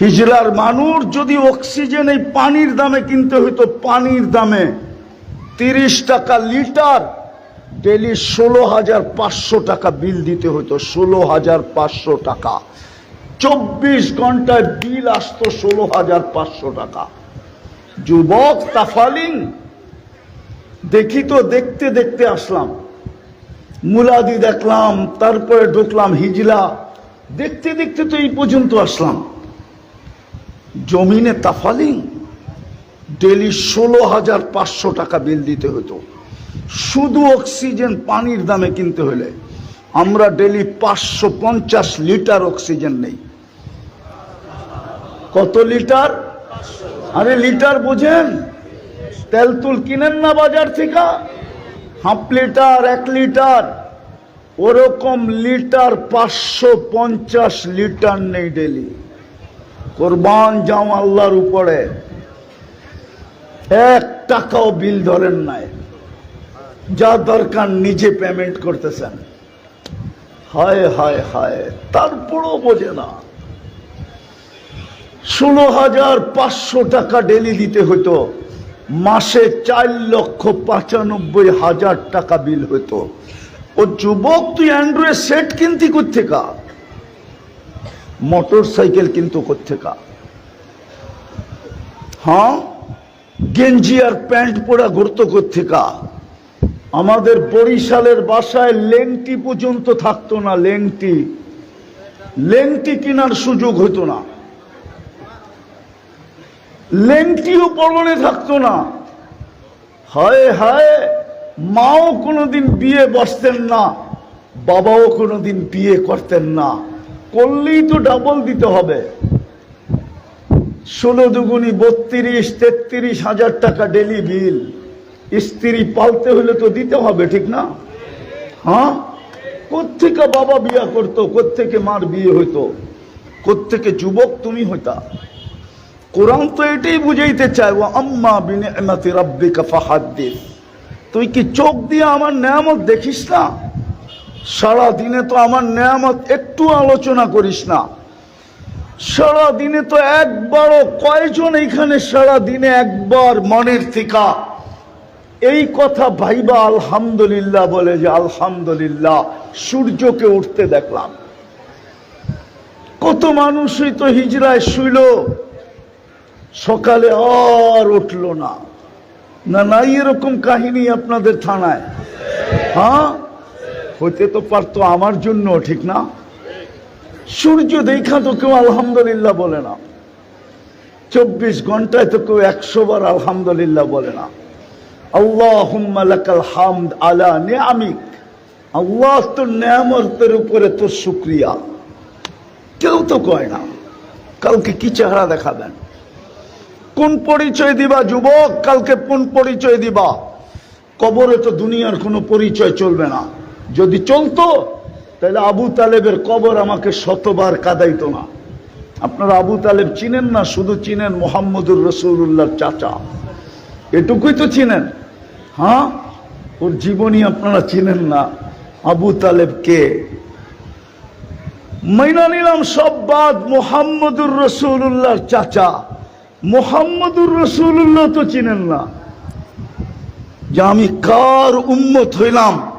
হিজলার মানুষ যদি অক্সিজেন এই পানির দামে কিনতে হইতো, পানির দামে তিরিশ টাকা লিটার ডেলি ষোলো হাজার পাঁচশো টাকা বিল দিতে হতো ষোলো হাজার পাঁচশো টাকা। চব্বিশ ঘন্টায় বিল আসতো ষোলো হাজার পাঁচশো টাকা। যুবক তাফালিং, দেখি তো, দেখতে দেখতে আসলাম। মুলাদি দেখলাম, তারপরে ঢুকলাম হিজলা দেখতে দেখতে তো এই পর্যন্ত আসলাম। জমিনে তাফালিং, ডেলি ষোলো হাজার পাঁচশো টাকা বিল দিতে হতো। শুধু অক্সিজেন পানির দামে কিনতে হলে আমরা ডেলি পাঁচশো পঞ্চাশ লিটার অক্সিজেন নেই। কত লিটার? আরে লিটার বোঝেন? তেল তুল কিনেন না বাজার থেকে? হাফ লিটার, এক লিটার। ওরকম লিটার পাঁচশো পঞ্চাশ লিটার নেই ডেলি। কোরবান যাও আল্লাহর উপরে। এক টাকাও বিল ধরেন নাই। যা দরকার নিজে পেমেন্ট করতেছেন। হায় হায় হায়, তারপরও বোঝে না। ষোলো হাজার পাঁচশো টাকা ডেলি দিতে হতো মাসে চার লক্ষ পঁচানব্বই হাজার টাকা বিল হতো ও যুবক, তুই অ্যান্ড্রয়েড সেট কিনতি কোথেকা মোটর সাইকেল কিন্তু কোথেকা হ্যাঁ? গেঞ্জি আর প্যান্ট পরা ঘুরতো কোথেকা আমাদের বরিশালের বাসায় লেংটি পর্যন্ত থাকতো না লেংটি। লেংটি কেনার সুযোগ হতো না। লেংটিও পরনে থাকতো না। হায় হায়, মাও কোনোদিন বিয়ে বসতেন না, বাবাও কোনোদিন বিয়ে করতেন না। করলেই তো ডাবল দিতে হবে। ষোলো দুগুনি বত্রিশ, তেত্রিশ হাজার টাকা ডেলি বিল স্ত্রী পালতে হলে তো দিতে হবে, ঠিক না? হ্যাঁ? কোত্থেকে বাবা বিয়া করতো, কোত্থেকে মার বিয়ে হইতো? কোত্থেকে যুবক তুমি হইতা? কোরআন তো এটাই বুঝাইতে চায় ও আম্মা বিনিয়ামতি রাব্বিকা ফাহাদ্দিস। তুই কি চোখ দিয়ে আমার নেয়ামত দেখিস না? সারা দিনে তো আমার নেয়ামত, একটু আলোচনা করিস না। সারা দিনে তো একবারও কয়জন এখানে সারা দিনে একবার মনের থিকা? এই কথা ভাইবা আলহামদুলিল্লাহ বলে যে আলহামদুলিল্লাহ, সূর্যকে উঠতে দেখলাম। কত মানুষই তো হিজড়ায় শুইল, সকালে আর উঠল না। না নাই এরকম কাহিনী আপনাদের থানায়। হ্যাঁ? হইতে তো পারতো আমার জন্য, ঠিক না? সূর্য দেখা তো কেউ আলহামদুলিল্লাহ বলে না। চব্বিশ ঘন্টায় তো কেউ একশো বার আলহামদুলিল্লাহ বলে না। আল্লাহ লাকাল হামদ আলা নিয়ামিক। আল্লাহ তোর নিয়ামতের উপরে তোর শুক্রিয়া। কেউ তো কয় না, কালকে কি চেহারা দেখাবেন? কোন পরিচয় দিবা যুবক, কালকে কোন পরিচয় দিবা? কবরে তো দুনিয়ার কোনো পরিচয় চলবে না। যদি চলতো, তাহলে আবু তালেবের কবর আমাকে শতবার কাদাইতো না। আপনারা আবু তালেব চিনেন না, শুধু চিনেন মোহাম্মদুর রসুল্লাহর চাচা। এটুকুই তো চিনেন। হ্যাঁ? ওর জীবনী আপনারা চিনেন না। আবু তালেব কে? মাইনা নিলাম সব বাদ মোহাম্মদুর রসুল্লাহর চাচা। মোহাম্মদুর রসুল্লাহ তো চিনেন না। যে আমি কার উম্মত হইলাম?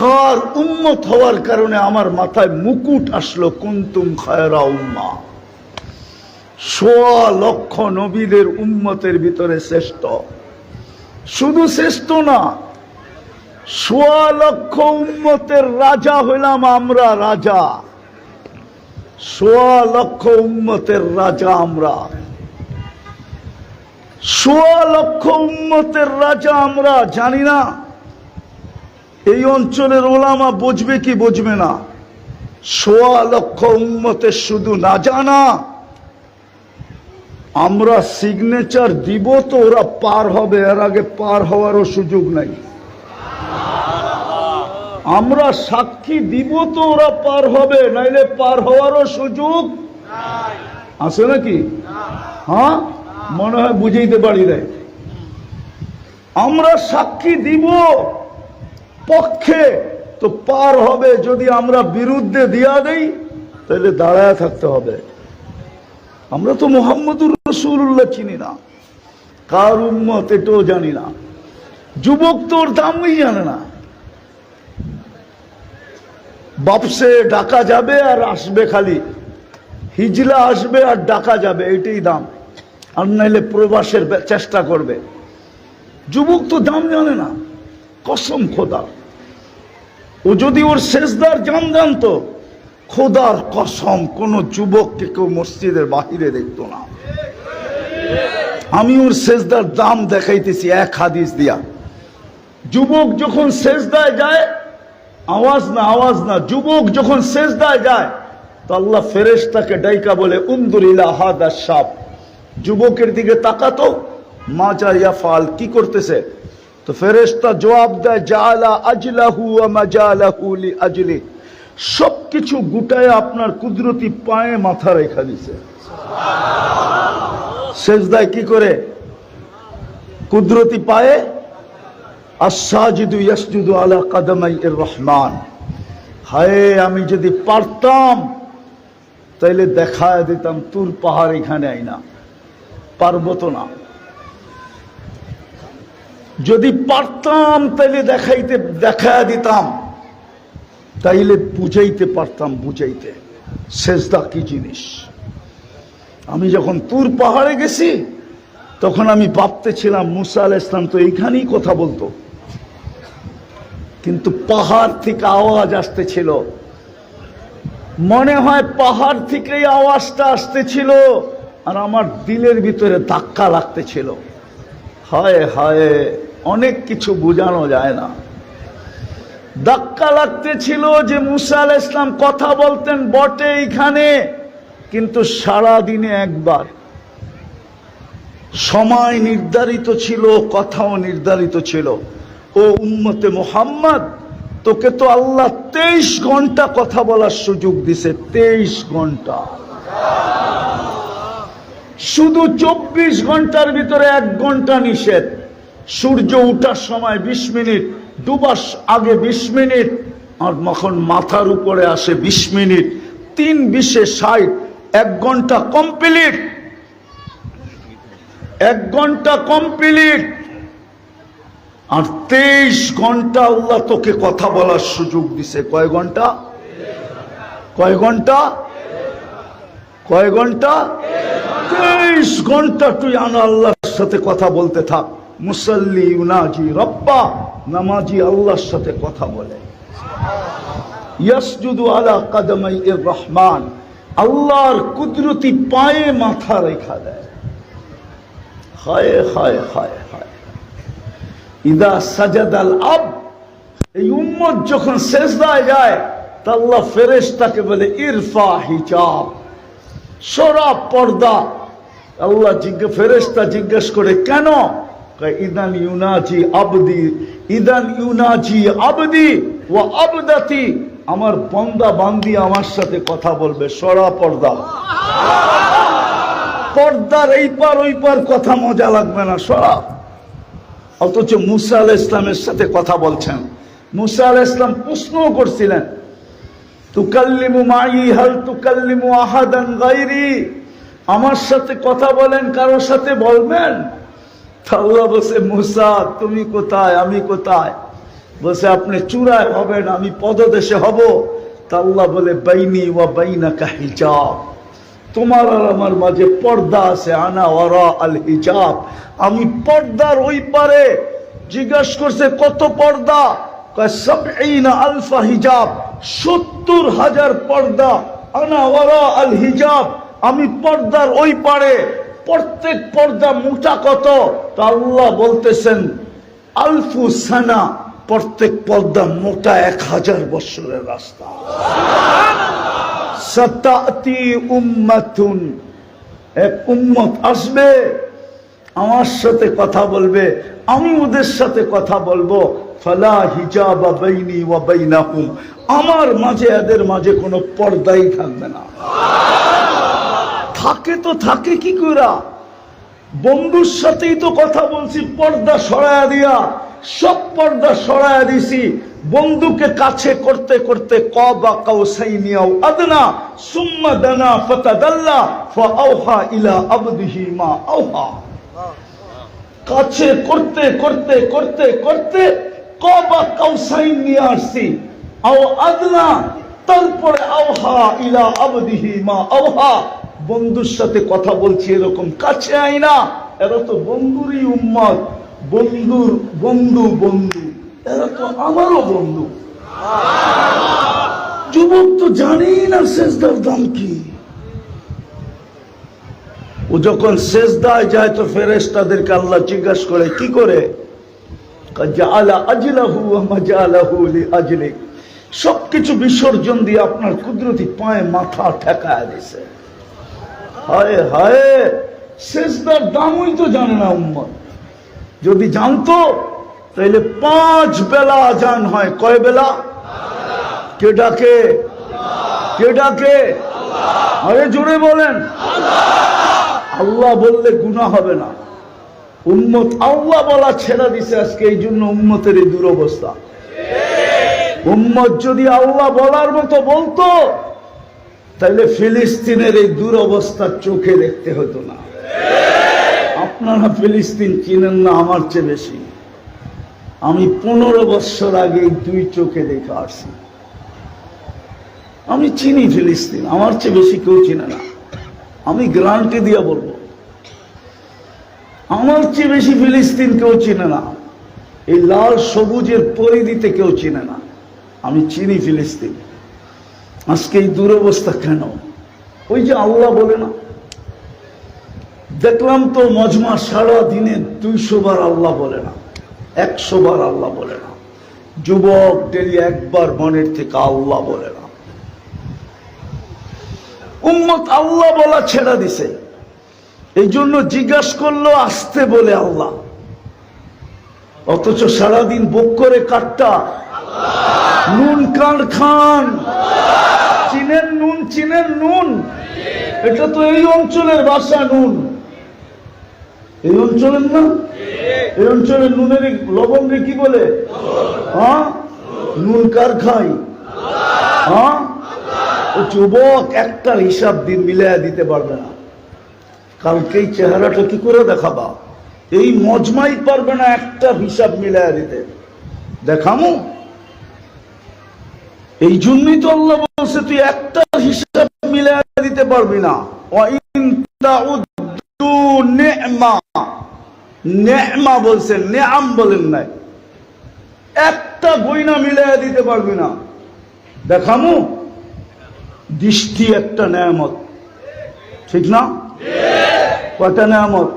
কার উম্মত হওয়ার কারণে আমার মাথায় মুকুট আসলো, কুন্তুম খায়রা উম্মা সোয়া লক্ষ নবীদের উম্মতের ভিতরে শ্রেষ্ঠ। শুধু শ্রেষ্ঠ না, সোয়া লক্ষ উম্মতের রাজা হইলাম আমরা রাজা। সোয়া লক্ষ উম্মতের রাজা আমরা। সোয়া লক্ষ উম্মতের রাজা আমরা, জানি না। এই অঞ্চলের ওলামা বুঝবে কি বুঝবে না? সোয়া লক্ষ উম্মতের শুধু না জানা, আমরা সিগনেচার দিব তো ওরা পার হবে, এর আগে পার হওয়ারও সুযোগ নাই। আমরা সাক্ষী দিব তো ওরা পার হবে, নাইলে পার হওয়ারও সুযোগ আছে নাকি? হ্যাঁ? মনে হয় বুঝাইতে পারি নাই। আমরা সাক্ষী দিব পক্ষে, তো পার হবে যদি আমরা বিরুদ্ধে দিয়া দেই, তাহলে দাঁড়ায় থাকতে হবে। আমরা তো মোহাম্মদুর রসুল্লাহ চিনি না। কার উম্মত এটাও জানি না। যুবক তোর দামই জানে না। বাপসে ডাকা যাবে আর আসবে খালি। হিজলা আসবে আর ডাকা যাবে, এটাই দাম। আর নাইলে প্রবাসের চেষ্টা করবে। যুবক তো দাম জানে না। কসম খোদা। ও যদি ওর শেষদার জান জানতো, খোদার কসম কোন যুবককে কেউ মসজিদের বাহিরে দেখতো না। আমি ওর শেষদার দাম দেখাইতেছি এক হাদিস দিয়া। যুবক যখন শেষদায় যায়, আওয়াজ না আওয়াজ না, যুবক যখন শেষদায় যায়, তো আল্লাহ ফেরেশতাকে ডাইকা বলে উন্দুরিলা হাদা সাপ যুবকের দিকে তাকাতো মাজা ইয়াফাল কি করতেছে? তো ফেরেশতা জবাব দেয় জালা আজলাহু ওয়া মাজালাহু লি আজলি। সবকিছু গুটায় আপনার কুদরতি পায়ে মাথা রেখা দিছে। সেজদায় কি করে? কুদরতি পায়ে? আসাজিদু ইয়াসজুদু আলা কাদামাই রহমান হায়, আমি যদি পারতাম, তাইলে দেখায় দিতাম, তুর পাহাড় এখানে আইনা। পারব তো না। যদি পারতাম তাইলে দেখাইতে, দেখা দিতাম। তাইলে বুঝাইতে পারতাম, বুঝাইতে। সেজদা কি জিনিস? আমি যখন তুর পাহাড়ে গেছি, তখন আমি ভাবতেছিলাম, মুসা আল ইসলাম তো এইখানেই কথা বলতো। কিন্তু পাহাড় থেকে আওয়াজ আসতেছিল। মনে হয় পাহাড় থেকেই আওয়াজটা আসতেছিল আর আমার দিলের ভিতরে ধাক্কা লাগতেছিল। হায় হায়। অনেক কিছু বোঝানো যায় না। ধাক্কা লাগতেছিল যে মুসা আল ইসলাম কথা বলতেন বটে এইখানে কিন্তু সারা দিনে একবার। সময় নির্ধারিত ছিল, কথাও নির্ধারিত ছিল। ও উম্মতে মোহাম্মদ, তোকে তো আল্লাহ তেইশ ঘণ্টা কথা বলার সুযোগ দিছে, তেইশ ঘণ্টা। শুধু চব্বিশ ঘণ্টার ভিতরে এক ঘণ্টা নিষেধ। সূর্য উঠার সময় বিশ মিনিট ডুবার আগে বিশ মিনিট, আর যখন মাথার উপরে আসে বিশ মিনিট, তিন বিশে ষাট, এক ঘণ্টা কমপ্লিট। এক ঘণ্টা কমপ্লিট। আর তেইশ ঘণ্টা আল্লাহ তোকে কথা বলার সুযোগ দিছে। কয় ঘণ্টা? কয় ঘণ্টা? কয় ঘণ্টা? তেইশ ঘণ্টা তুই আনা আল্লাহর সাথে কথা বলতে থাক। মুসল্লি ইউনাজি রব্বা, নামাজি আল্লাহর সাথে কথা বলে। ইয়াসজুদু আলা কাদামাই এর রহমান, আল্লাহর কুদরতি পায়ে মাথা রেখা দেয়। হায় হায় হায় হায়। ইদা সাজাদাল আব, এই উম্মত যখন শেষদায় যায় তা আল্লাহ ফেরেশতাকে বলে, ইরফা হিজাব, সরা পর্দা। আল্লাহ জিজ্ঞে, ফেরেশতা জিজ্ঞেস করে, কেন? ইদান ইউনাজি আবদি, ইদান ইউনাজি আবদি ও আবদাতি। আমার বন্দা বান্দি আমার সাথে কথা বলবে, সরা পর্দা। পর্দার এই পার ওই পার কথা মজা লাগবে না, সরা। অথচ মুসা আল ইসলামের সাথে কথা বলছেন। মুসা আল ইসলাম প্রশ্ন করছিলেন, তুকাল্লিমু মাই, হাল তুকাল্লিমু আহাদান গাইরি আমার সাথে কথা বলেন কারোর সাথে বলবেন? আল্লাহ বসে মুসা, তুমি কোথায়? আমি কোথায়? বসে আপনি চূড়ায় হবেন, আমি পদদেশে হব। তা আল্লাহ বলে, বাইনি ওয়া বাইনাকা হিজাব। তোমার আর আমার মাঝে পর্দা আছে, আনা ওয়ারা আল হিজাব। আমি পর্দার ওই পারে জিজ্ঞাস করছে, কত পর্দা? আলফা হিজাব, সত্তর হাজার পর্দা, আনা ওয়ারা আল হিজাব। আমি পর্দার ওই পারে প্রত্যেক পর্দা মোটা কত? তা আল্লাহ বলতেছেন, আলফু সানা, প্রত্যেক পর্দা মোটা এক হাজার বছরের রাস্তা। সাতাতি উম্মাতুন, এক উম্মত আসবে, আমার সাথে কথা বলবে, আমি ওদের সাথে কথা বলব। ফালা হিজাবা বাইনি ওয়া বাইনাহুম, আমার মাঝে, এদের মাঝে কোনো পর্দাই থাকবে না। থাকে তো থাকে কি কইরা? বন্ধুর সাথেই তো কথা বলছি, পর্দা সরায়া দিয়া। সব পর্দা সরায়া দিছি। বন্ধুকে কাছে করতে করতে কবা কাউসাইনিয়াও আদনা, সুম্মা দানা ফাতাদাল্লা, ফাআওহা ইলা আবদিহি মা আওহা। কাছে করতে করতে করতে করতে কবা কাউসাইন নিয়ে আসছি। আও আদনা, তারপরে আওহা ইলা আবদিহি মা আওহা। বন্ধুর সাথে কথা বলছি এরকম, কাছে আই না। এরা তো বন্ধুরই উম্মত। বন্ধুর বন্ধু বন্ধু। এরা তো আমারও বন্ধু। যুবক তো জানেই না শেষদার দাম কি। ও যখন শেষদায় যায় তো ফেরেস তাদেরকে আল্লাহ জিজ্ঞাসা করে, কি করে? সবকিছু বিসর্জন দিয়ে আপনার কুদরতি পায়ে মাথা ঠেকায় দিছে। হায় হায়, শেষদার দামই তো জানে না উম্মত। যদি জানতো তাহলে পাঁচ বেলা আজান হয়। কয় বেলা? কে ডাকে? কে ডাকে? আরে জোরে বলেন। আল্লাহ বললে গুণা হবে না। উম্মত আল্লাহ বলা ছেড়া দিছে আজকে, এই জন্য উম্মতের এই দুরবস্থা। উম্মত যদি আল্লাহ বলার মতো বলতো তাহলে ফিলিস্তিনের এই দুরবস্থা চোখে দেখতে হতো না। আপনারা ফিলিস্তিন চিনেন না, আমার চেয়ে বেশি। আমি পনেরো বছর আগে দুই চোখে দেখে আসছি। আমি চিনি ফিলিস্তিন, আমার চেয়ে বেশি কেউ চিনে না। আমি গ্রান্টে দিয়ে বলব, আমার চেয়ে বেশি ফিলিস্তিন কেউ চিনে না। এই লাল সবুজের পরিধিতে কেউ চিনে না। আমি চিনি ফিলিস্তিন। আজকে এই দুরবস্থা কেন? ওই যে আল্লাহ বলে না, দেখলাম তো মজমা সারা দিনে দুইশো বার আল্লাহ বলে না, একশো বার আল্লাহ বলে না। যুবক ডেলি একবার মনের থেকে আল্লাহ বলে না। উম্মত আল্লাহ বলা ছেড়া দিছে। এই জন্য জিজ্ঞাসা করল, আসতে বলে আল্লাহ। অথচ সারাদিন বুক করে কাটটা। নুন কান খান? চিনেন নুন চিনেন নুন। এটা তো এই অঞ্চলের ভাষা নুন। এই অঞ্চলের না? এই অঞ্চলের নুনের লবণকে কি বলে? হ্যাঁ নুন কার খাই হ্যাঁ যুবক একটা হিসাব দিন মিলাইয়া দিতে পারবে না। কালকে এই চেহারাটা কি করে দেখাবা? এই মজমাই পারবে না একটা হিসাব মিলাইয়া দিতে। দেখামো? এই জন্যই তো আল্লাহ বলছে, তুই একটা হিসাব মিলাইয়া দিতে পারবি না। নি'মা। বলছেন নেআম বলেন নাই। একটা গয়না মিলাইয়া দিতে পারবি না। দেখামু? দৃষ্টি একটা নেয়ামত ঠিক না? কয়টা নেয়ামত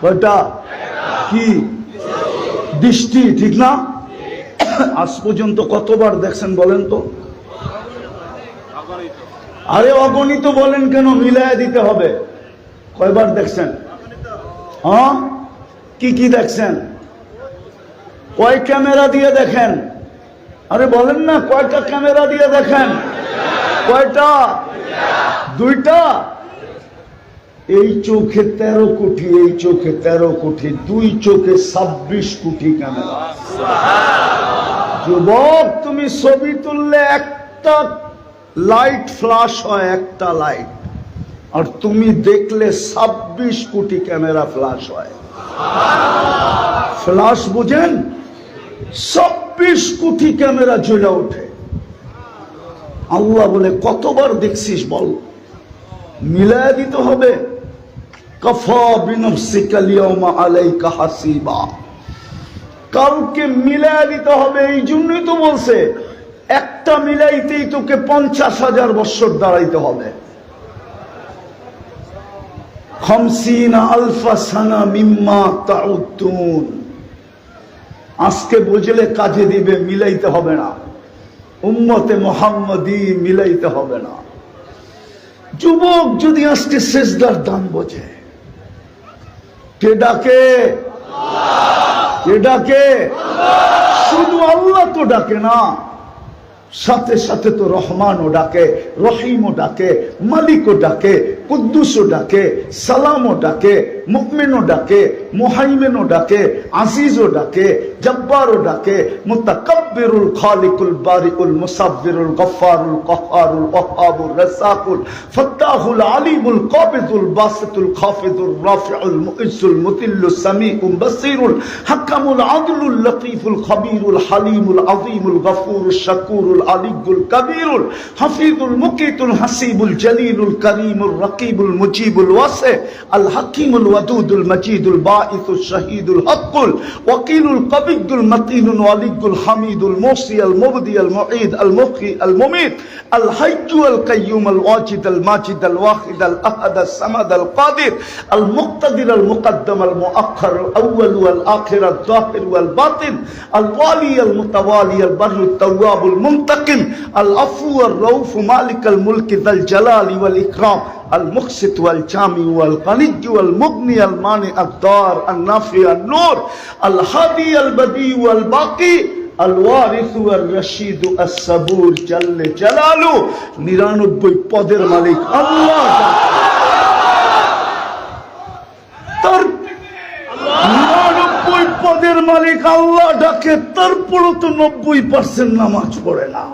কয়টা? কি? দৃষ্টি, ঠিক না? আজ পর্যন্ত কতবার দেখছেন বলেন তো? আরে অগণিত বলেন কেন মিলাইয়া দিতে হবে? কয়বার দেখছেন? হ্যাঁ? কি কি দেখছেন? কয় ক্যামেরা দিয়ে দেখেন? আরে বলেন না, কয়টা ক্যামেরা দিয়ে দেখেন? কয়টা? দুইটা? এই চোখে তেরো কোটি, এই চোখে তেরো কোটি, দুই চোখে ছাব্বিশ কোটি ক্যামেরা। যুবক, তুমি ছবি তুললে একটা লাইট ফ্লাশ হয়, একটা লাইট আর তুমি দেখলে ছাব্বিশ কোটি ক্যামেরা ফ্লাশ হয়। ফ্লাশ বুঝেন? ছাব্বিশ কোটি ক্যামেরা জ্বলে ওঠে। আল্লাহ বলে, কতবার দেখছিস বল? মিলায় দিতে হবে। কফা বিনফসিকা লিয়াউমা আলাইকা হাসিবা। কালকে মিলায় দিতে হবে, এই জন্যই তো বলছে, একটা মিলাইতেই তোকে পঞ্চাশ হাজার বছর দাঁড়াইতে হবে। আজকে বুঝলে কাজে দিবে, মিলাইতে হবে না। উম্মতে মোহাম্মদি মিলাইতে হবে না। যুবক যদি আজকে শেষদার দান বোঝে, কে ডাকে? কে ডাকে? শুধু আল্লাহ তো ডাকে না। সাথে সাথে তো রহমানও ডাকে, রহিমও ডাকে, মালিকও ডাকে কুদ্দুসও ডাকে, সালামও ডাকে মুকমিনও ডাকে, মুহাইমেনও ডাকে, আজিজও ডাকে, জব্বারও ডাকে, মুতাকাব্বিরুল খালিকুল বারিকুল মুসাব্বিরুল গফফারুল কহ্হারুল ওয়াহাবুর রাসাকুল ফাত্তাহুল আলিমুল কাবিদুল বাসিতুল খাফিদুর রাফিউল মুইজ্জুল মুতিল্লুস সামিউল বাসীরুল হাকামুল আদলুল লতীফুল খবীরুল হালিমুল আযীমুল গফুরুশ শাকুরুল আলিয়ুল কবীরুল হাফিজুল মুকিতুল হাসিবুল জলিলুল করিমুল রকিবুল মুজিবুল ওয়াসি, আল হাকিমুল ওয়াদুদুল মজিদুল বাঈসুল শহীদুল হকুল ওয়াকিলুল কবিদুল মতিনুল ওয়ালিদুল হামিদুল মুসি আল মুবদি আল মুঈদ আল মুখি আল মুমিত, আল হাইয়্যু আল কাইয়্যুম আল ওয়াজিদ আল মাজিদ আল ওয়াহিদ আল আহাদ আল সামাদ আল কাদির, আল মুক্তাদির আল মুকদ্দম আল মুআخر আল আউয়াল ওয়াল আখির আল যাহির ওয়াল বাতিন, আল ওয়ালি আল মুতাওয়ালি আল বর আল তাওয়াব আল মুনতাকিম আল আফু আল রউফ মালিক নিরানব্বই পদের মালিক আল্লাহ। তার নিরানব্বই পদের মালিক আল্লাহ ডাকে, তারপরও তো নব্বই পার্সেন্ট নামাজ পড়ে না।